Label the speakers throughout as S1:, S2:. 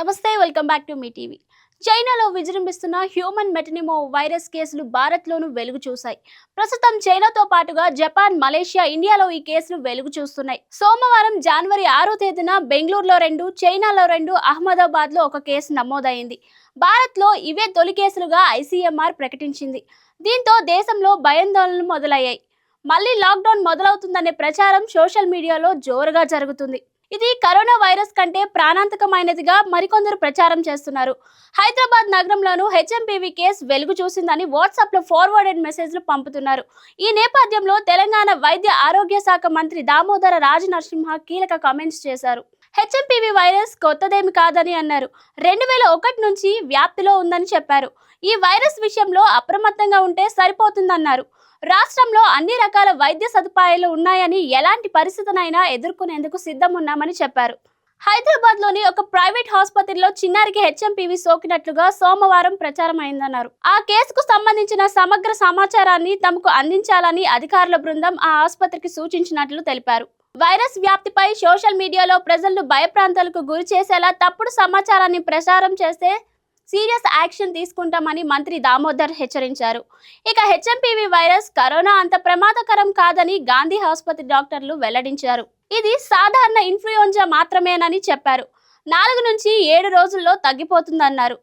S1: నమస్తే welcome back to Mee TV. చైనాలో విజృంభిస్తున్న హ్యూమన్ మెటనిమో వైరస్ కేసులు భారత్లోనూ వెలుగు చూశాయి. ప్రస్తుతం చైనాతో పాటుగా జపాన్ మలేషియా ఇండియాలో ఈ కేసులు వెలుగు చూస్తున్నాయి. సోమవారం జనవరి ఆరో తేదీన బెంగళూరులో రెండు చైనాలో రెండు అహ్మదాబాద్లో ఒక కేసు నమోదైంది. భారత్లో ఇవే తొలి కేసులుగా ఐసీఎంఆర్ ప్రకటించింది. దీంతో దేశంలో భయాందోళనలు మొదలయ్యాయి. మళ్ళీ లాక్డౌన్ మొదలవుతుందనే ప్రచారం సోషల్ మీడియాలో జోరుగా జరుగుతుంది. ఇది కరోనా వైరస్ కంటే ప్రాణాంతకమైనదిగా మరికొందరు ప్రచారం చేస్తున్నారు. హైదరాబాద్ నగరంలోనూ హెచ్ఎంపీవీ కేసు వెలుగు చూసిందని వాట్సాప్లో ఫార్వర్డెడ్ మెసేజ్లు పంపుతున్నారు. ఈ నేపథ్యంలో తెలంగాణ వైద్య ఆరోగ్య శాఖ మంత్రి దామోదర రాజ నరసింహ కీలక కామెంట్స్ చేశారు. హెచ్ఎంపీవీ వైరస్ కొత్తదేమి కాదని అన్నారు. రెండు వేల ఒకటి నుంచి వ్యాప్తిలో ఉందని చెప్పారు. ఈ వైరస్ విషయంలో అప్రమత్తంగా ఉంటే సరిపోతుందన్నారు. రాష్ట్రంలో అన్ని రకాల వైద్య సదుపాయాలు ఉన్నాయని ఎలాంటి పరిస్థితినైనా ఎదుర్కొనేందుకు సిద్ధం ఉన్నామని చెప్పారు. హైదరాబాద్లోని ఒక ప్రైవేట్ ఆసుపత్రిలో చిన్నారికి హెచ్ఎంపీవీ సోకినట్లుగా సోమవారం ప్రచారం అయిందన్నారు ఆ కేసుకు సంబంధించిన సమగ్ర సమాచారాన్ని తమకు అందించాలని అధికారుల బృందం ఆ ఆసుపత్రికి సూచించినట్లు తెలిపారు. వైరస్ వ్యాప్తిపై సోషల్ మీడియాలో ప్రజలను భయప్రాంతాలకు గురి చేసేలా తప్పుడు సమాచారాన్ని ప్రసారం చేస్తే సీరియస్ యాక్షన్ తీసుకుంటామని మంత్రి దామోదర్ హెచ్చరించారు. ఇక హెచ్ఎంపీవీ వైరస్ కరోనా అంత ప్రమాదకరం కాదని గాంధీ ఆసుపత్రి డాక్టర్లు వెల్లడించారు. ఇది సాధారణ ఇన్ఫ్లుయెంజా మాత్రమేనని చెప్పారు. నాలుగు నుంచి ఏడు రోజుల్లో తగ్గిపోతుందన్నారు.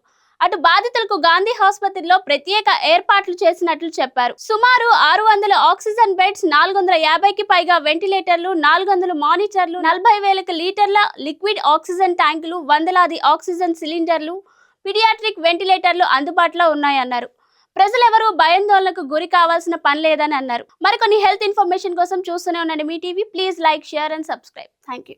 S1: అటు బాధితులకు గాంధీ ఆసుపత్రిలో ప్రత్యేక ఏర్పాట్లు చేసినట్లు చెప్పారు. సుమారు ఆరు వందల ఆక్సిజన్ బెడ్స్ నాలుగు వందల యాభైకి పైగా వెంటిలేటర్లు నాలుగు వందల మానిటర్లు నలభై వేలకు లీటర్ల లిక్విడ్ ఆక్సిజన్ ట్యాంకులు వందలాది ఆక్సిజన్ సిలిండర్లు పిడియాట్రిక్ వెంటిలేటర్లు అందుబాటులో ఉన్నాయన్నారు. ప్రజలెవరూ భయాందోళనకు గురి కావాల్సిన పని లేదని అన్నారు. మరికొన్ని హెల్త్ ఇన్ఫర్మేషన్ కోసం చూస్తూనే ఉండండి Mee TV. Please like share and subscribe. Thank you